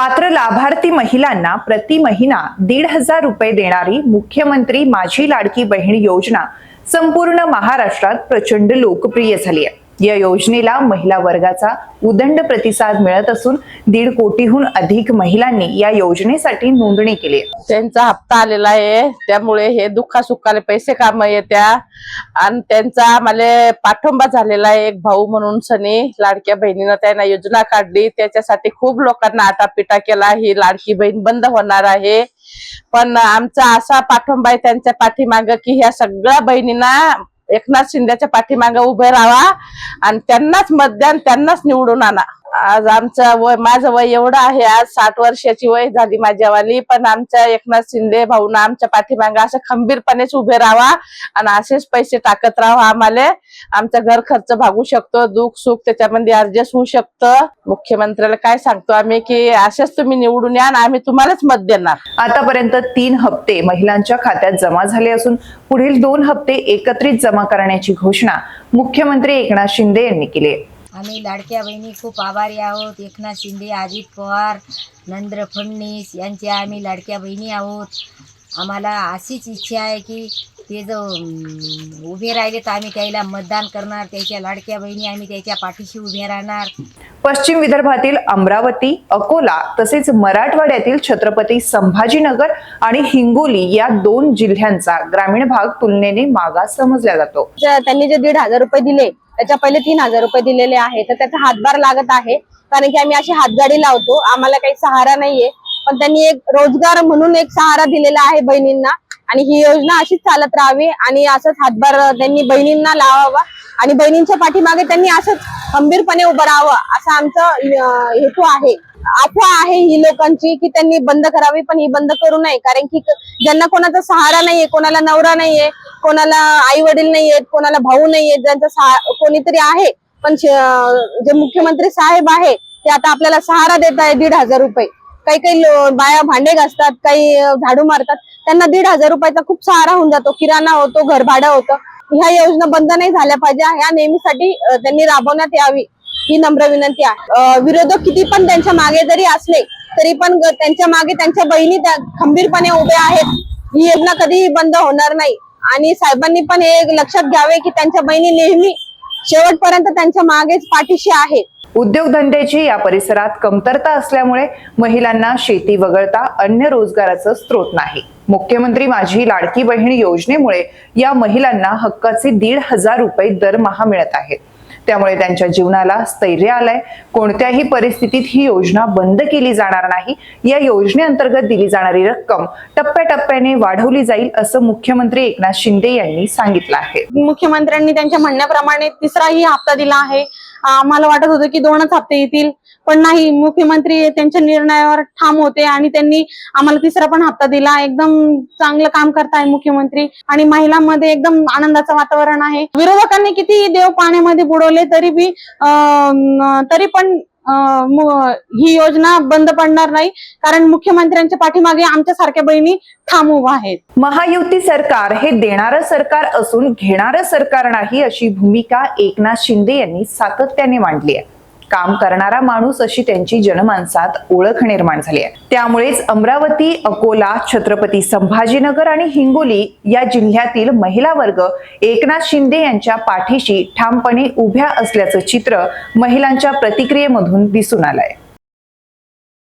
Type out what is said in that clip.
पात्र लाभार्थी महिलांना प्रति महिना दीड हजार रुपये देणारी मुख्यमंत्री माझी लाडकी बहीण योजना संपूर्ण महाराष्ट्रात प्रचंड लोकप्रिय झाली आहे. या योजनेला महिला वर्गाचा उदंड प्रतिसाद मिळत असून दीड कोटीहून अधिक महिलांनी या योजनेसाठी नोंदणी केली आहे. त्यांचा हप्ता आलेला आहे. त्यामुळे हे दुःखासुखाले पैसे काम येत्या. आणि त्यांचा मला पाठिंबा झालेला आहे. एक भाऊ म्हणून सनी लाडक्या बहिणीनं त्यांना योजना काढली. त्याच्यासाठी खूप लोकांना आटापिटा केला. ही लाडकी बहीण बंद होणार आहे. पण आमचा असा पाठिंबा आहे त्यांच्या पाठीमाग की ह्या सगळ्या बहिणींना एकनाथ शिंदेच्या पाठीमागे उभे राहा आणि त्यांनाच मतदान त्यांनाच निवडून आणा. आज आमचं वय माझं वय एवढं आहे आज साठ वर्षाची वय झाली माझ्यावाली पण आमच्या एकनाथ शिंदे भाऊन आमच्या पाठीमागे असं खंबीरपणेच उभे राहा आणि असेच पैसे टाकत राहा आम्हाला. आमचा घर खर्च भागू शकतो दुःख सुख त्याच्यामध्ये ऍडजस्ट होऊ शकतं. मुख्यमंत्र्याला काय सांगतो आम्ही की असेच तुम्ही निवडून या आणि आम्ही तुम्हालाच मत देणार. आतापर्यंत तीन हप्ते महिलांच्या खात्यात जमा झाले असून पुढील दोन हप्ते एकत्रित जमा करण्याची घोषणा मुख्यमंत्री एकनाथ शिंदे यांनी केली आहे. आम्ही लाडक्या बहिणी खूप आभारी आहोत. एकनाथ शिंदे अजित पवार नरेंद्र फडणवीस यांच्या आम्ही लाडक्या बहिणी आहोत. आम्हाला अशीच इच्छा आहे की ते जो उभे राहिले तर आम्ही त्याला मतदान करणार. त्याच्या लाडक्या बहिणी आम्ही त्याच्या पाठीशी उभे राहणार. पश्चिम विदर्भातील अमरावती अकोला तसेच मराठवाड्यातील छत्रपती संभाजीनगर आणि हिंगोली या दोन जिल्ह्यांचा ग्रामीण भाग तुलनेने मागास समजला जातो. त्यांनी जे दीड हजार रुपये दिले त्याच्या पहिले तीन हजार रुपये दिलेले आहे. तर त्याचा हातभार लागत आहे. कारण की आम्ही अशी हातगाडी लावतो. आम्हाला काही सहारा नाहीये. पण त्यांनी एक रोजगार म्हणून एक सहारा दिलेला आहे बहिणींना. आणि ही योजना अशीच चालत राहावी आणि असंच हातभार त्यांनी बहिणींना लावावा. आणि बहिणींच्या पाठीमागे त्यांनी असंच खंबीरपणे उभं राहावं. असं आमचं हेतू आहे. अफवा आहे ही लोकांची की त्यांनी बंद करावी पण ही बंद करू नये. कारण की ज्यांना कोणाचा सहारा नाहीये कोणाला नवरा नाहीये कोणाला आई वडील नाहीयेत कोणाला भाऊ नाहीयेत ज्यांचा कोणीतरी आहे पण जे मुख्यमंत्री साहेब आहे ते आता आपल्याला सहारा देत आहे दीड हजार रुपये. काही काही बाया भांडे घासतात काही झाडू मारतात त्यांना दीड हजार रुपयाचा खूप सहारा होऊन जातो. किराणा होतो घर भाडं होतं. ह्या योजना बंद नाही झाल्या पाहिजे. ह्या नेहमीसाठी त्यांनी राबवण्यात यावी. ही नम्र विनंती आहे. विरोधक किती पण त्यांच्या मागे जरी असले तरी पण त्यांच्या मागे त्यांच्या बहिणी खंबीरपणे उभ्या आहेत. ही योजना कधीही बंद होणार नाही. आणि साहेबांनी पण हे लक्षात घ्यावे की त्यांच्या बहिणी नेहमी शेवटपर्यंत त्यांच्या मागेच पाठीशी आहे उद्योगधंद्याची या परिसरात कमतरता असल्यामुळे महिलांना शेती वगळता अन्य रोजगाराचं स्रोत नाही. मुख्यमंत्री माझी लाडकी बहीण योजनेमुळे या महिलांना हक्काचे दीड हजार रुपये दरमहा मिळत आहेत. त्यामुळे त्यांच्या जीवनाला स्थैर्य आलंय. कोणत्याही परिस्थितीत ही योजना बंद केली जाणार नाही. या योजनेअंतर्गत दिली जाणारी रक्कम टप्प्याटप्प्याने वाढवली जाईल असं मुख्यमंत्री एकनाथ शिंदे यांनी सांगितलं आहे. मुख्यमंत्र्यांनी त्यांच्या म्हणण्याप्रमाणे तिसराही हप्ता दिला आहे. आम्हाला वाटत होतं की दोनच हप्ते येतील. पण नाही मुख्यमंत्री त्यांच्या निर्णयावर ठाम होते आणि त्यांनी आम्हाला तिसरा पण हप्ता दिला. एकदम चांगलं काम करताय मुख्यमंत्री. आणि महिलांमध्ये एकदम आनंदाचं वातावरण आहे. विरोधकांनी किती देव पाण्यामध्ये बुडवले तरी बी तरी पण ही योजना बंद पडणार नाही. कारण मुख्यमंत्र्यांच्या पाठीमागे आमच्या सारख्या बहिणी ठाम उभा आहेत. महायुती सरकार हे देणारं सरकार असून घेणारं सरकार नाही अशी भूमिका एकनाथ शिंदे यांनी सातत्याने मांडली आहे. काम करणारा माणूस अशी त्यांची जनमानसात ओळख निर्माण झाली आहे. त्यामुळेच अमरावती अकोला छत्रपती संभाजीनगर आणि हिंगोली या जिल्ह्यातील महिला वर्ग एकनाथ शिंदे यांच्या पाठीशी ठामपणे उभ्या असल्याचं चित्र महिलांच्या प्रतिक्रियेमधून दिसून आलंय.